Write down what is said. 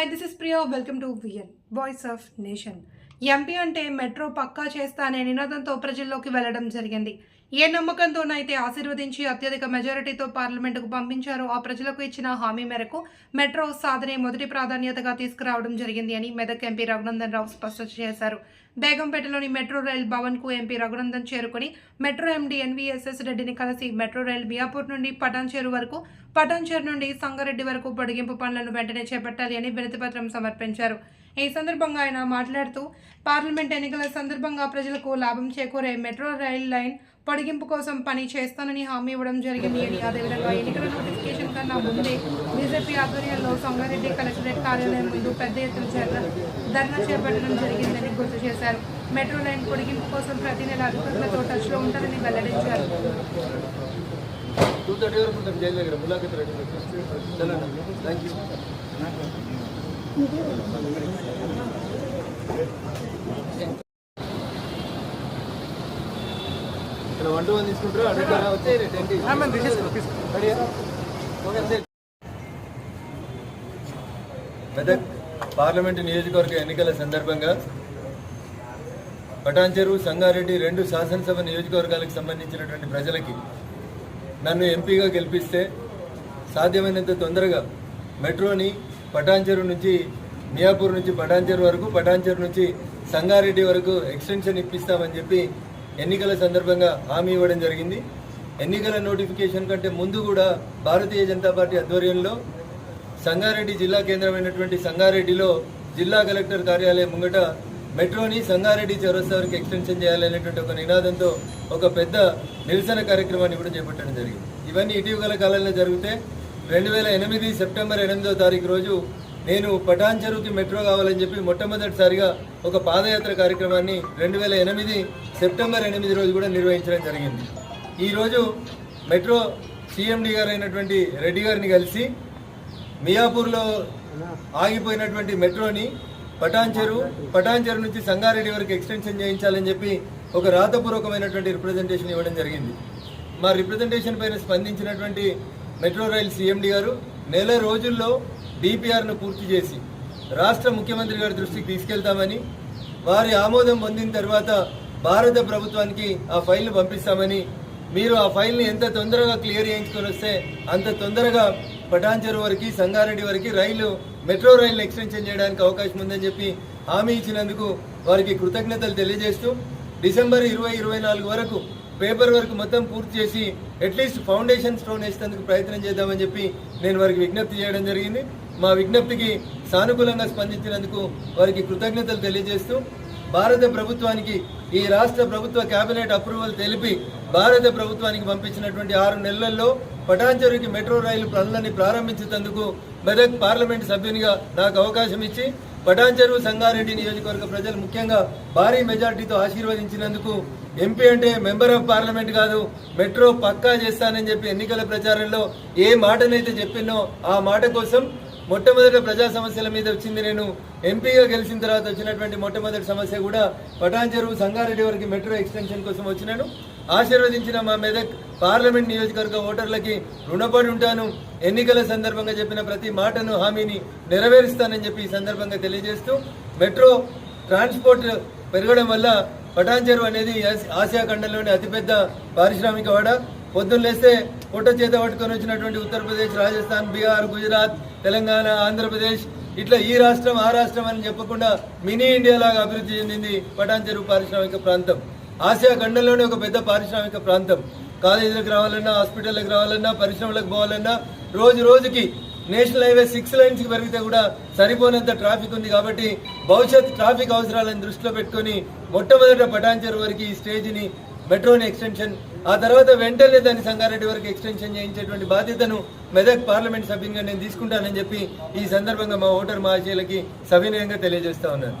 Hi, this is Priya. Welcome to VN, Voice of Nation. MP అంటే metro పక్కా చేస్తా అనే నినాదంతో ప్రజల్లోకి వెళ్ళడం జరిగింది. ఏ నమ్మకంతోనైతే ఆశీర్వదించి అత్యధిక మెజారిటీతో పార్లమెంటుకు పంపించారో ఆ ప్రజలకు ఇచ్చిన హామీ మేరకు మెట్రో సాధనే మొదటి ప్రాధాన్యతగా తీసుకురావడం జరిగింది అని మెదక్ ఎంపీ రఘునందన్ రావు స్పష్టం చేశారు. బేగంపేటలోని మెట్రో రైల్ భవన్కు ఎంపీ రఘునందన్ చేరుకుని మెట్రో ఎండీ ఎన్వీఎస్ఎస్ రెడ్డిని కలిసి మెట్రో రైల్ బియాపూర్ నుండి పటాన్చేరు వరకు పటాన్చేరు నుండి సంగారెడ్డి వరకు పొడిగింపు పనులను వెంటనే చేపట్టాలి అని వినతిపత్రం సమర్పించారు. ఈ సందర్భంగా ఆయన మాట్లాడుతూ పార్లమెంట్ ఎన్నికల సందర్భంగా ప్రజలకు లాభం చేకూరే మెట్రో రైల్ లైన్ పొడిగింపు కోసం పని చేస్తానని హామీ ఇవ్వడం జరిగింది. అని అదేవిధంగా ఎన్నికల నోటిఫికేషన్ కన్నా ముందే బీజేపీ ఆధ్వర్యంలో సంగారెడ్డి కలెక్టరేట్ కార్యాలయం ముందు పెద్ద ఎత్తున ధర్నా ధర్నా చేపట్టడం జరిగిందని గుర్తు చేశారు. మెట్రో లైన్ పొడిగింపు కోసం ప్రతి నెల అధికారులతో టచ్లో ఉంటారని వెల్లడించారు. టూ థర్టీ వరకు ఉంటాం జైలు దగ్గర. ములాఖత్ రెడీ థ్యాంక్ యూ ఇక్కడ వన్ టు వన్ తీసుకుంటారు అడుగుతారా వచ్చే మెదక్ పార్లమెంటు నియోజకవర్గ ఎన్నికల సందర్భంగా పటాన్చెరు సంగారెడ్డి రెండు శాసనసభ నియోజకవర్గాలకు సంబంధించినటువంటి ప్రజలకి నన్ను ఎంపీగా గెలిపిస్తే సాధ్యమైనంత తొందరగా మెట్రోని పటాన్చెరు నుంచి మియాపూర్ నుంచి పటాన్చెరు వరకు పటాన్చెరు నుంచి సంగారెడ్డి వరకు ఎక్స్టెన్షన్ ఇప్పిస్తామని చెప్పి ఎన్నికల సందర్భంగా హామీ ఇవ్వడం జరిగింది. ఎన్నికల నోటిఫికేషన్ కంటే ముందు కూడా భారతీయ జనతా పార్టీ ఆధ్వర్యంలో సంగారెడ్డి జిల్లా కేంద్రమైనటువంటి సంగారెడ్డిలో జిల్లా కలెక్టర్ కార్యాలయం ముంగట మెట్రోని సంగారెడ్డి చౌరస్తా వరకు ఎక్స్టెన్షన్ చేయాలనేటువంటి ఒక నినాదంతో ఒక పెద్ద నిరసన కార్యక్రమాన్ని కూడా చేపట్టడం జరిగింది. ఇవన్నీ ఇటీవల కాలంలో జరిగితే రెండు వేల ఎనిమిది సెప్టెంబర్ ఎనిమిదో తారీఖు రోజు నేను పటాన్ చెరువుకి మెట్రో కావాలని చెప్పి మొట్టమొదటిసారిగా ఒక పాదయాత్ర కార్యక్రమాన్ని రెండు వేల ఎనిమిది సెప్టెంబర్ ఎనిమిది రోజు కూడా నిర్వహించడం జరిగింది. ఈరోజు మెట్రో సిఎండి గారు అయినటువంటి రెడ్డి గారిని కలిసి మియాపూర్లో ఆగిపోయినటువంటి మెట్రోని పటాన్చెరు పటాన్చెరు నుంచి సంగారెడ్డి వరకు ఎక్స్టెన్షన్ చేయించాలని చెప్పి ఒక రాతపూర్వకమైనటువంటి రిప్రజెంటేషన్ ఇవ్వడం జరిగింది. మా రిప్రజెంటేషన్ పైన స్పందించినటువంటి మెట్రో రైల్ సీఎండీ గారు నెల రోజుల్లో డిపిఆర్ను పూర్తి చేసి రాష్ట్ర ముఖ్యమంత్రి గారి దృష్టికి తీసుకెళ్తామని వారి ఆమోదం పొందిన తర్వాత భారత ప్రభుత్వానికి ఆ ఫైల్ను పంపిస్తామని మీరు ఆ ఫైల్ని ఎంత తొందరగా క్లియర్ చేయించుకొని వస్తే అంత తొందరగా పటాన్చెరు వరకు సంగారెడ్డి వరకు రైలు మెట్రో రైలు ఎక్స్టెన్షన్ చేయడానికి అవకాశం ఉందని చెప్పి హామీ ఇచ్చినందుకు వారికి కృతజ్ఞతలు తెలియజేస్తూ డిసెంబర్ ఇరవై ఇరవై నాలుగు వరకు పేపర్ వర్క్ మొత్తం పూర్తి చేసి అట్లీస్ట్ ఫౌండేషన్ స్టోన్ వేసేందుకు ప్రయత్నం చేద్దామని చెప్పి నేను వారికి విజ్ఞప్తి చేయడం జరిగింది. మా విజ్ఞప్తికి సానుకూలంగా స్పందించినందుకు వారికి కృతజ్ఞతలు తెలియజేస్తూ భారత ప్రభుత్వానికి ఈ రాష్ట్ర ప్రభుత్వ కేబినెట్ అప్రూవల్ తెలిపి భారత ప్రభుత్వానికి పంపించినటువంటి ఆరు నెలల్లో పటాన్చెరుకి మెట్రో రైలు పనులని ప్రారంభించేందుకు మెదక్ పార్లమెంట్ సభ్యునిగా నాకు అవకాశం ఇచ్చి పటాన్చెరు సంగారెడ్డి నియోజకవర్గ ప్రజలు ముఖ్యంగా భారీ మెజార్టీతో ఆశీర్వదించినందుకు ఎంపీ అంటే మెంబర్ ఆఫ్ పార్లమెంట్ కాదు మెట్రో పక్కా చేస్తానని చెప్పి ఎన్నికల ప్రచారంలో ఏ మాటనైతే చెప్పినో ఆ మాట కోసం మొట్టమొదటి ప్రజా సమస్యల మీద వచ్చింది నేను. ఎంపీగా గెలిచిన తర్వాత వచ్చినటువంటి మొట్టమొదటి సమస్య కూడా పటాన్చెరు సంగారెడ్డి వరకు మెట్రో ఎక్స్టెన్షన్ కోసం వచ్చినాను. ఆశీర్వదించిన మా మెదక్ పార్లమెంట్ నియోజకవర్గ ఓటర్లకి రుణపడి ఉంటాను. ఎన్నికల సందర్భంగా చెప్పిన ప్రతి మాటను హామీని నెరవేరుస్తానని చెప్పి ఈ సందర్భంగా తెలియజేస్తూ మెట్రో ట్రాన్స్పోర్ట్ పెరగడం వల్ల పటాన్ చెరువు అనేది ఆసియా ఖండంలోని అతిపెద్ద పారిశ్రామిక వాడ. పొద్దున్న లేస్తే పుట్ట చేత పట్టుకొని వచ్చినటువంటి ఉత్తరప్రదేశ్ రాజస్థాన్ బీహార్ గుజరాత్ తెలంగాణ ఆంధ్రప్రదేశ్. ఇట్లా ఈ రాష్ట్రం ఆ రాష్ట్రం అని చెప్పకుండా మినీ ఇండియా లాగా అభివృద్ధి చెందింది పటాన్ చెరువు పారిశ్రామిక ప్రాంతం. ఆసియా ఖండంలోనే ఒక పెద్ద పారిశ్రామిక ప్రాంతం. కాలేజీలకు రావాలన్నా హాస్పిటల్కి రావాలన్నా పరిశ్రమలకు పోవాలన్నా రోజు రోజుకి నేషనల్ హైవే సిక్స్ లైన్స్కి పెరిగితే కూడా సరిపోనంత ట్రాఫిక్ ఉంది కాబట్టి భవిష్యత్ ట్రాఫిక్ అవసరాలను దృష్టిలో పెట్టుకొని మొట్టమొదట పటాన్చెరు వరకు ఈ స్టేజ్ని మెట్రోని ఎక్స్టెన్షన్ ఆ తర్వాత వెంటనే దాన్ని సంగారెడ్డి వరకు ఎక్స్టెన్షన్ చేయించేటువంటి బాధ్యతను మెదక్ పార్లమెంట్ సభ్యునిగా నేను తీసుకుంటానని చెప్పి ఈ సందర్భంగా మా ఓటర్ మహాశయులకి సవినయంగా తెలియజేస్తా ఉన్నాను.